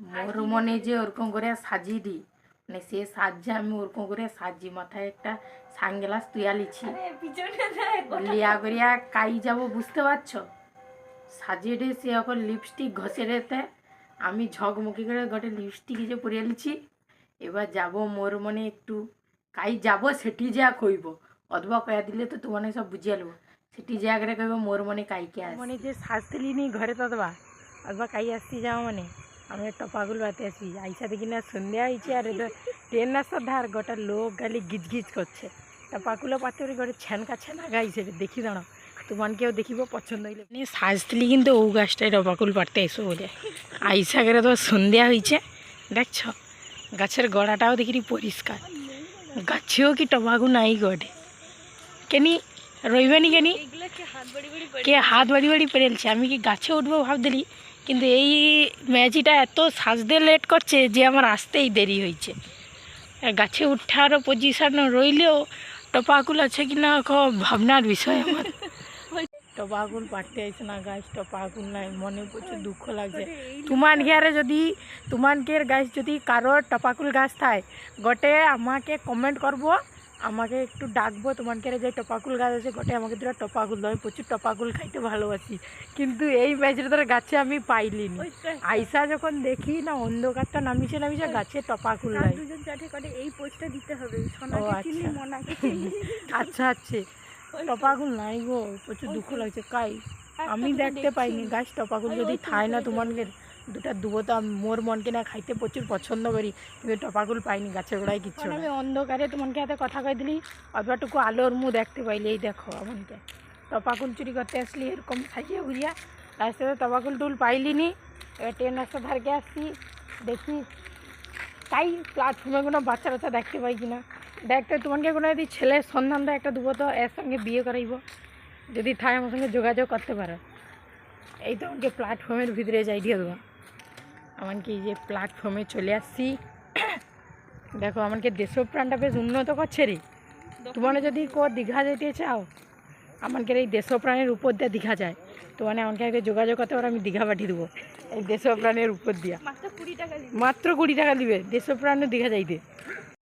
মোর মনে যে ওরকম করে সাজিয়ে দিই মানে সে সাজছে আমি ওরকম করে সাজি মাথায় একটা সানগ্লাস তুইয়া লিছি লিয়া করিয়া কাই যাব বুঝতে পারছ? সাজিয়ে দিয়ে সে এখন লিপস্টিক ঘষে রেতে আমি ঝকমকি করে গোটে লিপস্টিক যে পরিয়ে লিছি এবার যাব মোর মনে একটু। কাই যাব সেটি যা কইব। অথবা কয়া দিলে তো তোমার সব বুঝিয়ে নেব সেটি জায়গায় কইব মোর মনে কাইকে আস মনে যে সাজতেলি নি ঘরে তো দেবা অথবা কাই আসছি যাও মানে। আমি টপাগুল বাতে আসি আইসা দেখি না সন্ধ্যা হয়েছে আর এটা ট্রেন রাস্তার ধার, গোটা লোক গালি গিজ গিজ করছে টপাগুলো পাতে গোটে ছ্যানকা ছ্যানা গাইছে দেখি দাঁড়াও। তোমার কেউ দেখিব পছন্দ হইলে। মানে সাজতেলি কিন্তু ও গাছটায় টপাকুল পাড়তে এসো বলে। আইসা করে তো সন্ধ্যা হয়েছে। দেখছ, গাছের গড়াটাও দেখি পরিষ্কার। গাছেও কি টপাকু নাই গড়ে। কেনি রইবেনি কেনি? কে হাত বাড়ি বাড়ি পেরেলছে আমি কি গাছে উঠবো ভাবদেলি কিন্তু এই ম্যাজিটা এত সাজতে লেট করছে যে আমার আসতেই দেরি হয়েছে। গাছে উঠার পজিশন রইলেও টপাকুল আছে কি না খুব ভাবনার বিষয় আমার। টপাকুল পাড়তে আইছে না গাছ টপাকুল নাই মনে প্রচুর দুঃখ লাগছে। তোমার ঘরে যদি তোমার ঘের গাছ যদি কারোর টপাকুল গাছ থাকে গোটে আমাকে কমেন্ট করব। আমাকে একটু ডাকবো তোমার যে টপাকুল গাছ আছে গোটে আমাকে দুটা টপাকুল দাও প্রচুর টপাকুল খাইতে ভালোবাসি। কিন্তু এই ম্যাচের ধরে গাছে আমি পাইলিনি। আইসা যখন দেখি না অন্ধকারটা নামিছে নামিছে গাছে টপাকুল নাই। দুজন চাটে করে এই পোস্টটা দিতে হবে আচ্ছা। আচ্ছা আচ্ছা। টপাকুল নাই গো প্রচুর দুঃখ লাগছে কাই? আমি দেখতে পাইনি গাছ টপাকুল যদি খায় না তোমাকে। দুটা দুবো তো মোর মনকে না খাইতে প্রচুর পছন্দ করি কিন্তু টপাকুল পাইনি গাছের গোড়ায় কিচ্ছু আমি অন্ধকারে তোমাকে হাতে কথা কই দিলি অল্পটুকু আলোর মুখ দেখতে পাইলি এই দেখো আমাকে টপাকুল চুরি করতে আসলি এরকম সাজিয়ে ঘুরিয়া রাস্তাতে টপাকুল টুল পাইলিনি এবার ট্রেন রাস্তা ধারকে আসছি দেখি। তাই প্ল্যাটফর্মে কোনো বাচ্চা বাচ্চা দেখতে পাই কিনা। দেখতে তোমাকে কোনো যদি ছেলের সন্ধান দেয় একটা দুবো তো এর সঙ্গে বিয়ে করাইব। যদি থায় আমার সঙ্গে যোগাযোগ করতে পারো। এই তো আমাকে প্ল্যাটফর্মের ভিতরে যাই দিয়ে দেবো। এমনকি এই যে প্ল্যাটফর্মে চলে আসছি। দেখো আমাকে দেশপ্রাণটা বেশ উন্নত করছে রে। তোমার যদি কো দীঘা যেতে চাও আমাকে এই দেশপ্রাণের উপর দিয়ে দীঘা যায়। তো মানে আমাকে আগে যোগাযোগ করতে পারো আমি দীঘা পাঠিয়ে দেবো। এই দেশপ্রাণের উপর দিয়া। মাত্র কুড়ি টাকা দিবে। মাত্র কুড়ি টাকা দিবে দেশপ্রাণে দীঘা যাইতে।